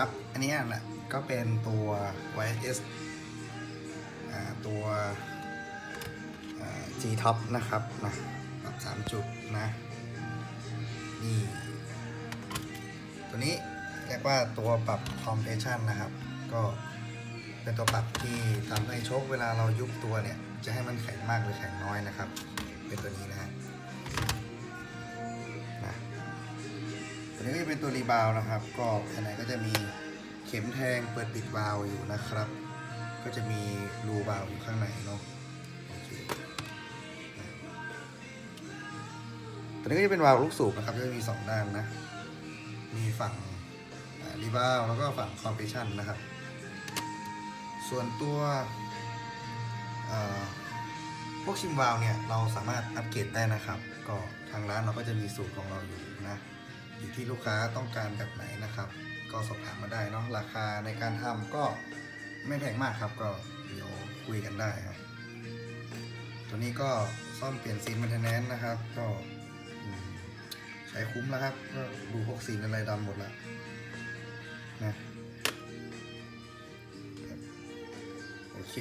ครับ อันนี้นะก็เป็นตัว YS ตัว G Top นะครับนะปรับ3จุดนะนี่ตัวนี้เรียกว่าตัวปรับ compression นะครับ ก็เป็นตัวปรับที่ทำให้โชคเวลาเรายุบตัวเนี่ย จะให้มันแข็งมากหรือแข็งน้อยนะครับ เป็นตัวนี้นะ นี้ก็จะเป็นตัวรีบาวนะครับ ก็ภายในก็จะมีเข็มแทงเปิดปิดวาล์วอยู่นะครับ ก็จะมีรูวาล์วอยู่ข้างในเนาะโอนะตัวนี้ก็จะเป็นวาล์วลูกสูบนะครับก็จะมีสองด้านนะ มีฝั่งรีบาวแล้วก็ฝั่งคอมเพรสชันนะครับ ส่วนตัวพวกชิมวาล์วเนี่ยเราสามารถอัปเกรดได้นะครับ ก็ทางร้านเราก็จะมีสูตรของเราอยู่นะ อยู่ที่ลูกค้าต้องการแบบไหนนะครับ ก็สอบถามมาได้เนาะราคาในการทำก็ไม่แพงมากครับก็เดี๋ยวคุยกันได้ครับ ตัวนี้ก็ซ่อมเปลี่ยนซีนมันเทนแนนนะครับ ก็ใช้คุ้มแล้วครับก็ดูพวกซีนอะไรดำหมดแล้วนะโอเค